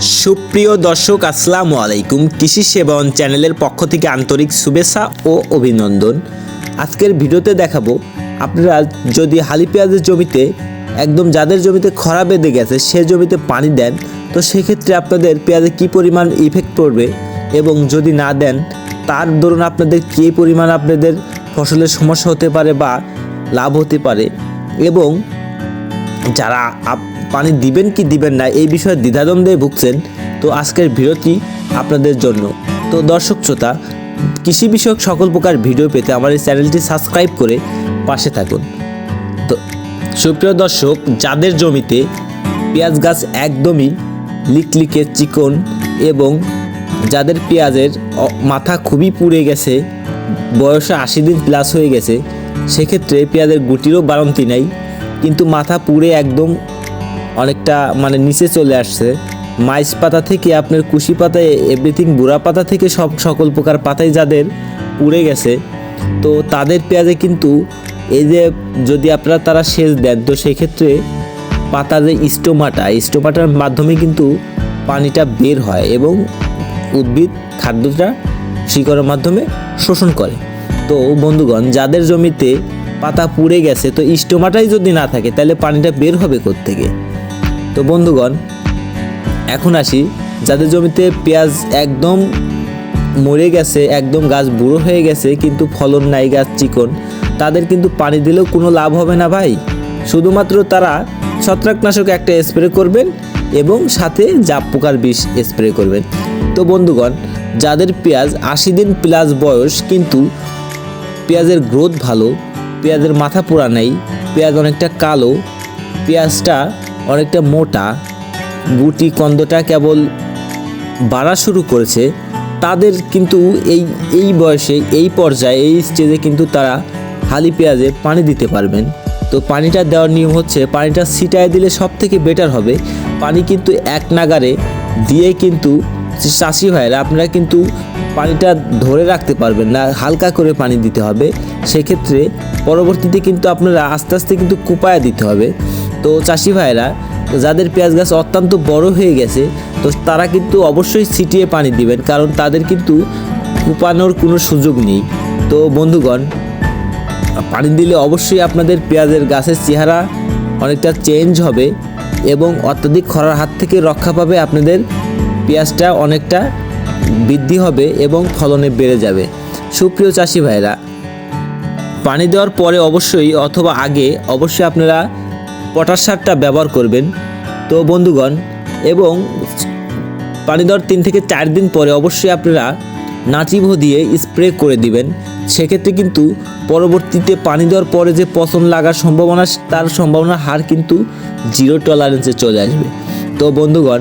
সুপ্রিয় দর্শক, আসসালামু আলাইকুম। কৃষি সেবন চ্যানেলের পক্ষ থেকে আন্তরিক শুভেচ্ছা ও অভিনন্দন। আজকের ভিডিওতে দেখাবো, আপনারা যদি হালি পেঁয়াজের জমিতে, একদম যাদের জমিতে খরা বেঁধে গেছে, সে জমিতে পানি দেন, তো সেক্ষেত্রে আপনাদের পেঁয়াজে কী পরিমাণ ইফেক্ট পড়বে এবং যদি না দেন, তার দরুন আপনাদের কী পরিমাণ আপনাদের ফসলের সমস্যা হতে পারে বা লাভ হতে পারে এবং যারা পানি দিবেন কি দিবেন না, এই বিষয়ে দ্বিধাদ্বন্দ্বে ভুগছেন। তো আজকের ভিডিওটি আপনাদের জন্য। তো দর্শক শ্রোতা, কৃষি বিষয়ক সকল প্রকার ভিডিও পেতে আমার এই চ্যানেলটি সাবস্ক্রাইব করে পাশে থাকুন। তো সুপ্রিয় দর্শক, যাদের জমিতে পেঁয়াজ গাছ একদমই লিকলিকে চিকন এবং যাদের পেঁয়াজের মাথা খুবই পুড়ে গেছে, বয়সে আশি দিন প্লাস হয়ে গেছে, সেক্ষেত্রে পেঁয়াজের গুটিরও বাড়ন্তি নাই, কিন্তু মাথা পুড়ে একদম অনেকটা মানে নিচে চলে আসছে। মাইস পাতা থেকে আপনার কুশি পাতায় এভরিথিং বুড়া পাতা থেকে সব সকল প্রকার পাতাই যাদের পুড়ে গেছে। তো তাদের পেঁয়াজে কিন্তু এই যে যদি আপনারা তারা সেচ দেন, তো সেক্ষেত্রে পাতা যে স্টোমাটা স্টোমাটার মাধ্যমে কিন্তু পানিটা বের হয় এবং উদ্ভিদ খাদ্যটা শিকড়ের মাধ্যমে শোষণ করে। তো বন্ধুগণ, যাদের জমিতে পাতা পুড়ে গেছে, তো স্টোমাটাই যদি না থাকে, তাহলে পানিটা বের হবে থেকে তো বন্ধুগণ, এখন আসি। যাদের জমিতে পেঁয়াজ একদম মরে গেছে, একদম গাছ বুড়ো হয়ে গেছে, কিন্তু ফলন নাই গাছ, চিকন, তাদের কিন্তু পানি দিলেও কোনো লাভ হবে না ভাই। শুধুমাত্র তারা ছত্রাকনাশক একটা স্প্রে করবেন এবং সাথে জাপ পোকার বিষ স্প্রে করবেন। তো বন্ধুগণ, যাদের পেঁয়াজ আশি দিন প্লাস বয়স, কিন্তু পেঁয়াজের গ্রোথ ভালো, পেঁয়াজের মাথা পোড়া নেই, পেঁয়াজ অনেকটা কালো, পেঁয়াজটা অনেকটা মোটা, গুটি কন্দটা কেবল বাড়া শুরু করেছে। তাদের কিন্তু এই এই বয়সে, এই পর্যায়ে, এই স্টেজে কিন্তু তারা হালি পেঁয়াজে পানি দিতে পারবেন। তো পানিটা দেওয়ার নিয়ম হচ্ছে পানিটা ছিটায় দিলে সব থেকে বেটার হবে। পানি কিন্তু এক নাগারে দিয়ে কিন্তু চাষি ভাইরা আপনারা কিন্তু পানিটা ধরে রাখতে পারবেন না, হালকা করে পানি দিতে হবে। সেক্ষেত্রে পরবর্তীতে কিন্তু আপনারা আস্তে আস্তে কিন্তু কুপায়া দিতে হবে। তো চাষি ভাইরা, যাদের পেঁয়াজ গাছ অত্যন্ত বড় হয়ে গেছে, তো তারা কিন্তু অবশ্যই ছিটিয়ে পানি দিবেন, কারণ তাদের কিন্তু কুপানোর কোনো সুযোগ নেই। তো বন্ধুগণ, পানি দিলে অবশ্যই আপনাদের পেঁয়াজের গাছের চেহারা অনেকটা চেঞ্জ হবে এবং অত্যাধিক খরার হাত থেকে রক্ষা পাবে, আপনাদের পেঁয়াজটা অনেকটা বৃদ্ধি হবে এবং ফলনে বেড়ে যাবে। সুপ্রিয় চাষি ভাইরা, পানি দেওয়ার পরে অবশ্যই অথবা আগে অবশ্যই আপনারা পটাশ সারটা ব্যবহার করবেন। তো বন্ধুগণ, এবং পানি দেওয়ার তিন থেকে চার দিন পরে অবশ্যই আপনারা নাচিভো দিয়ে স্প্রে করে দিবেন। সেক্ষেত্রে কিন্তু পরবর্তীতে পানি দেওয়ার পরে যে পচন লাগার সম্ভাবনা, তার সম্ভাবনার হার কিন্তু জিরো টলারেন্সে চলে আসবে। তো বন্ধুগণ,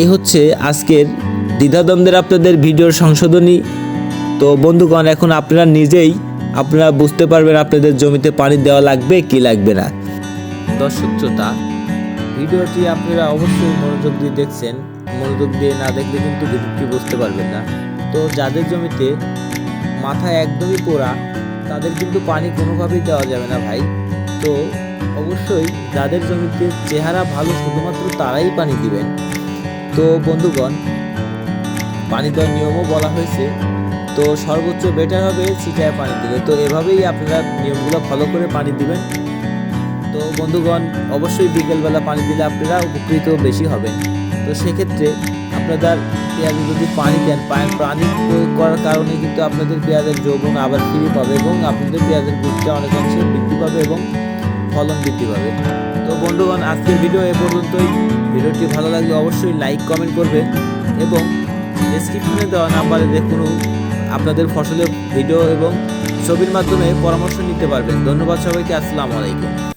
এই হচ্ছে আজকের দ্বিধাদ্বন্দ্বের আপনাদের ভিডিওর সংশোধনী। তো বন্ধুগণ, এখন আপনারা নিজেই, আপনারা বুঝতে পারবেন আপনাদের জমিতে পানি দেওয়া লাগবে কি লাগবে না। দর্শক শ্রোতা ভিডিওটি আপনারা অবশ্যই মনোযোগ দিয়ে দেখছেন। মনোযোগ দিয়ে না দেখলে কিন্তু ভিডিওটি বুঝতে পারবেন না। তো যাদের জমিতে মাথা একদমই পোড়া, তাদের কিন্তু পানি কোনোভাবেই দেওয়া যাবে না ভাই। তো অবশ্যই যাদের জমিতে চেহারা ভালো শুধুমাত্র তারাই পানি দিবেন। তো বন্ধুগণ, পানি দেওয়ার নিয়মও বলা হয়েছে। তো সর্বোচ্চ বেটার হবে ছিটায় পানি দিলে। তো এভাবেই আপনারা নিয়মগুলো ফলো করে পানি দিবেন। তো বন্ধুগণ, অবশ্যই বিকেলবেলা পানি দিলে আপনারা উপকৃত বেশি হবেন। তো সেক্ষেত্রে আপনাদের পেঁয়াজে যদি পানি দেন পানি প্রয়োগ করার কারণে কিন্তু আপনাদের পেঁয়াজের যৌবন আবার ফিরে পাবে এবং আপনাদের পেঁয়াজের গুণটা অনেকাংশে বৃদ্ধি পাবে এবং ফলন বৃদ্ধি পাবে। তো বন্ধুগণ, আজকের ভিডিও এ পর্যন্তই। ভিডিওটি ভালো লাগলে অবশ্যই লাইক, কমেন্ট করবেন এবং ডেসক্রিপশনে দেওয়া নাম্বারে যে কোনো আপনাদের ফসলের ভিডিও এবং ছবির মাধ্যমে পরামর্শ নিতে পারবেন। ধন্যবাদ সবাইকে, আসসালামু আলাইকুম।